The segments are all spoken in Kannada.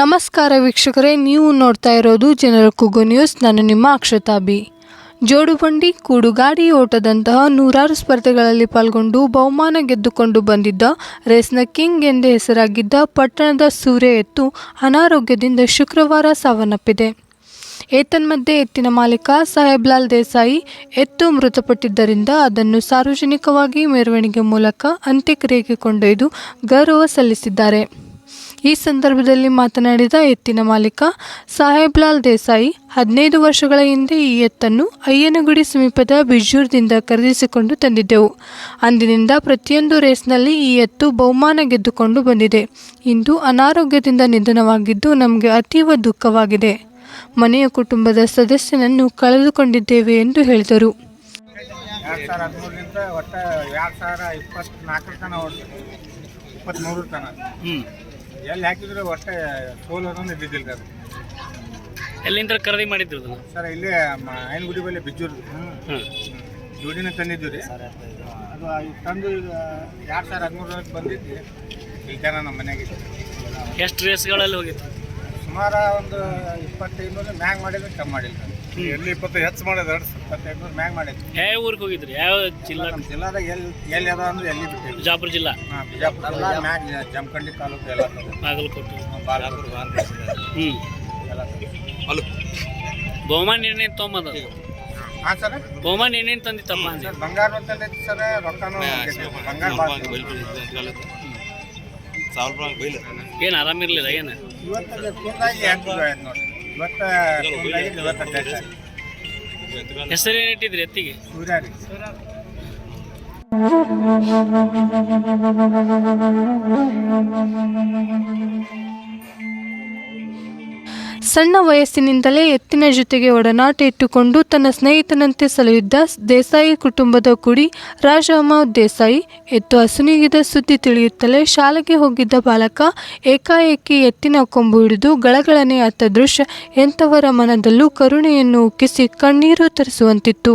ನಮಸ್ಕಾರ ವೀಕ್ಷಕರೇ, ನೀವು ನೋಡ್ತಾ ಇರೋದು ಜನರ ಕೂಗು ನ್ಯೂಸ್. ನಾನು ನಿಮ್ಮ ಅಕ್ಷತಾ ಬಿ ಜೋಡುಬಂಡಿ, ಕೂಡುಗಾಡಿ ಓಟದಂತಹ ನೂರಾರು ಸ್ಪರ್ಧೆಗಳಲ್ಲಿ ಪಾಲ್ಗೊಂಡು ಬಹುಮಾನ ಗೆದ್ದುಕೊಂಡು ಬಂದಿದ್ದ ರೇಸ್ನ ಕಿಂಗ್ ಎಂದೇ ಹೆಸರಾಗಿದ್ದ ಪಟ್ಟಣದ ಸೂರ್ಯ ಎತ್ತು ಅನಾರೋಗ್ಯದಿಂದ ಶುಕ್ರವಾರ ಸಾವನ್ನಪ್ಪಿದೆ. ಏತನ್ಮಧ್ಯೆ ಎತ್ತಿನ ಮಾಲೀಕ ಸಾಹೇಬ್ಲಾಲ್ ದೇಸಾಯಿ ಎತ್ತು ಮೃತಪಟ್ಟಿದ್ದರಿಂದ ಅದನ್ನು ಸಾರ್ವಜನಿಕವಾಗಿ ಮೆರವಣಿಗೆ ಮೂಲಕ ಅಂತ್ಯಕ್ರಿಯೆಗೆ ಕೊಂಡೊಯ್ದು ಗೌರವ ಸಲ್ಲಿಸಿದ್ದಾರೆ. ಈ ಸಂದರ್ಭದಲ್ಲಿ ಮಾತನಾಡಿದ ಎತ್ತಿನ ಮಾಲೀಕ ಸಾಹೇಬ್ಲಾಲ್ ದೇಸಾಯಿ ಹದಿನೈದು ವರ್ಷಗಳ ಹಿಂದೆ ಈ ಎತ್ತನ್ನು ಅಯ್ಯನಗುಡಿ ಸಮೀಪದ ಬಿಜೂರ್ದಿಂದ ಖರೀದಿಸಿಕೊಂಡು ತಂದಿದ್ದೆವು. ಅಂದಿನಿಂದ ಪ್ರತಿಯೊಂದು ರೇಸ್ನಲ್ಲಿ ಈ ಎತ್ತು ಬಹುಮಾನ ಗೆದ್ದುಕೊಂಡು ಬಂದಿದೆ. ಇಂದು ಅನಾರೋಗ್ಯದಿಂದ ನಿಧನವಾಗಿದ್ದು ನಮಗೆ ಅತೀವ ದುಃಖವಾಗಿದೆ. ಮನೆಯ ಕುಟುಂಬದ ಸದಸ್ಯನನ್ನು ಕಳೆದುಕೊಂಡಿದ್ದೇವೆ ಎಂದು ಹೇಳಿದರು. ಎರಡು ಸಾವಿರ ಹದಿಮೂರರಿಂದ ಒಟ್ಟು ಎರಡು ಸಾವಿರ ಇಪ್ಪತ್ನಾಲ್ಕರ ತನಕ ಇಪ್ಪತ್ತ್ಮೂರು ತನಕ. ಹ್ಞೂ ಎಲ್ಲಿ ಹಾಕಿದ್ರು ಒಟ್ಟೆ ಸೋಲು ಅನ್ನೋದು ಇದ್ದಿದ್ದಿಲ್ಲ ಅದು. ಎಲ್ಲಿಂದ ಖರೀದಿ ಮಾಡಿದ್ರು ಅದನ್ನ? ಸರ್ ಇಲ್ಲೇ ಆಯನಗುಡಿ ಬಲ್ಲಿ ಬಿಜ್ಜೂರು. ಜೋಡಿನ ತಂದಿದ್ದು ರೀ. ಅದು ಈಗ ತಂದು ಈಗ ಎರಡು ಸಾವಿರ ಹದಿಮೂರಕ್ಕೆ ಬಂದಿದ್ದು ಇಲ್ಲಿ ಜನ ನಮ್ಮ ಮನೆಗೆ. ಎಷ್ಟು ರೇಸ್ಗಳಲ್ಲಿ ಹೋಗಿತ್ತು ಸುಮಾರು ಒಂದು ಇಪ್ಪತ್ತೈದು ಮ್ಯಾಗ್ ಮಾಡಿದ್ರೆ ಕಮ್ಮಿ ಮಾಡಿಲ್ಲ. ಎಲ್ಲಿ ಇಪ್ಪತ್ತು ಹೆಚ್ಚು ಮಾಡಿದ ಎರಡು ಮ್ಯಾಗ್ ಯಾವ ಊರಿಗೆ ಹೋಗಿದ್ರಿ ಯಾವ ಜಿಲ್ಲಾ ನಮ್ಮ ಜಿಲ್ಲಾದಾಗ ಎಲ್ಲಿ ಎಲ್ಲಿ ಅದ ಅಂದ್ರೆ ಎಲ್ಲಿ ಬಿಜಾಪುರ ಜಿಲ್ಲಾ ಹಾಂ ಬಿಜಾಪುರ ಜಿಲ್ಲಾ ಮ್ಯಾಗ್ ಜಮಖಂಡಿ ತಾಲೂಕು ಎಲ್ಲ ಬಾಗಲಕೋಟೆ ಹ್ಞೂ ಎಲ್ಲ ಬಹುಮಾನ ಏನೇನು ತೊಗೊಂಬಂದ ಹಾಂ ಸರ್ ಬಹುಮಾನ ಏನೇನು ಸರ್ ಬಂಗಾರ ತಂದೈತಿ ಸರ್ ರೊಕ್ಕನೂ ಏನು ಆರಾಮಿರ್ಲಿಲ್ಲ ಏನು ಇವತ್ತಿಗೆ ನೋಡಿ ಇವತ್ತು ಕುಂದಾಗಿ ಇವತ್ತು ಇಟ್ಟಿದ್ರಿ ಎತ್ತಿಗೆ? ಸೂರ್ಯ ರೀ ಸಣ್ಣ ವಯಸ್ಸಿನಿಂದಲೇ ಎತ್ತಿನ ಜೊತೆಗೆ ಒಡನಾಟ ಇಟ್ಟುಕೊಂಡು ತನ್ನ ಸ್ನೇಹಿತನಂತೆ ಸಲಹಿದ್ದ ದೇಸಾಯಿ ಕುಟುಂಬದ ಕುಡಿ ರಾಜಮ್ಮ ದೇಸಾಯಿ ಎತ್ತು ಹಸುನಿಗಿದ ಸುದ್ದಿ ತಿಳಿಯುತ್ತಲೇ ಶಾಲೆಗೆ ಹೋಗಿದ್ದ ಬಾಲಕ ಏಕಾಏಕಿ ಎತ್ತಿನ ಕೊಂಬು ಹಿಡಿದು ಗಳಗಳನೆ ಅತ್ತ ದೃಶ್ಯ ಎಂಥವರ ಮನದಲ್ಲೂ ಕರುಣೆಯನ್ನು ಉಕ್ಕಿಸಿ ಕಣ್ಣೀರು ತರಿಸುವಂತಿತ್ತು.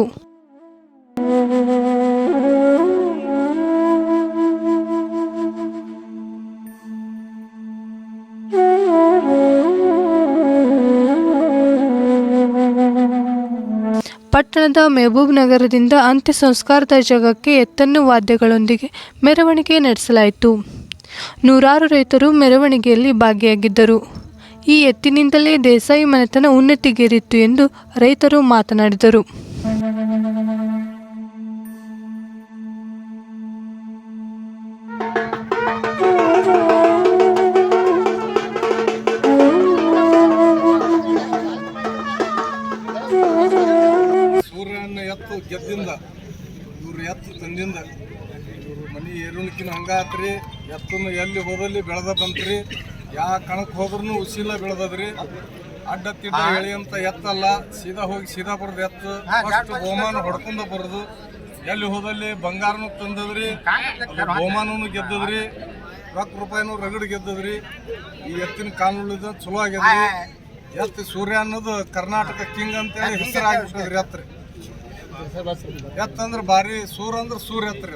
ಪಟ್ಟಣದ ಮೆಹಬೂಬ್ ನಗರದಿಂದ ಅಂತ್ಯ ಸಂಸ್ಕಾರದ ಜಾಗಕ್ಕೆ ಎತ್ತನ್ನು ವಾದ್ಯಗಳೊಂದಿಗೆ ಮೆರವಣಿಗೆ ನಡೆಸಲಾಯಿತು. ನೂರಾರು ರೈತರು ಮೆರವಣಿಗೆಯಲ್ಲಿ ಭಾಗಿಯಾಗಿದ್ದರು. ಈ ಎತ್ತಿನಿಂದಲೇ ದೇಸಾಯಿ ಮನೆತನ ಉನ್ನತಿಗೇರಿತ್ತು ಎಂದು ರೈತರು ಮಾತನಾಡಿದರು. ಇವ್ರ ಎತ್ತು ತಂದಿಂದ. ಇವರು ಮನೆ ಏರುಣಿಕಿನ ಹಂಗಾತ್ರಿ ಎತ್ತನ್ನು ಎಲ್ಲಿ ಹೋದಲ್ಲಿ ಬೆಳೆದ ಬಂತ್ರಿ ಯಾವ ಕಣಕ್ಕೆ ಹೋದ್ರೂ ಉಸಿಲ ಬೆಳೆದದ್ರಿ. ಅಡ್ಡ ತಿಡ್ಡ ಎಳೆಯಂತ ಎತ್ತಲ್ಲ ಸೀದಾ ಹೋಗಿ ಸೀದಾ ಬರೋದು ಎತ್ತು. ಫಸ್ಟ್ ಬಹುಮಾನ ಹೊಡ್ಕೊಂಡು ಬರೋದು. ಎಲ್ಲಿ ಹೋದಲ್ಲಿ ಬಂಗಾರನು ತಂದದ್ರಿ ಬಹುಮಾನನು ಗೆದ್ದದ್ರಿ ರೊಕ್ಕ ರೂಪಾಯಿನೂ ರಗಡ್ ಗೆದ್ದದ್ರಿ. ಈ ಎತ್ತಿನ ಕಾನೂನು ಚಲೋ ಆಗ್ಯದ್ರಿ. ಎತ್ತು ಸೂರ್ಯ ಅನ್ನೋದು ಕರ್ನಾಟಕ ಕಿಂಗ್ ಅಂತೇಳಿ ಹೆಸರಾಗಿಬಿಟ್ಟದ್ರಿ ಎತ್ರಿ. ಎತ್ತ ಅಂದ್ರೆ ಭಾರಿ ಸೂರ್ ಅಂದ್ರೆ ಸೂರ್ ಎತ್ರಿ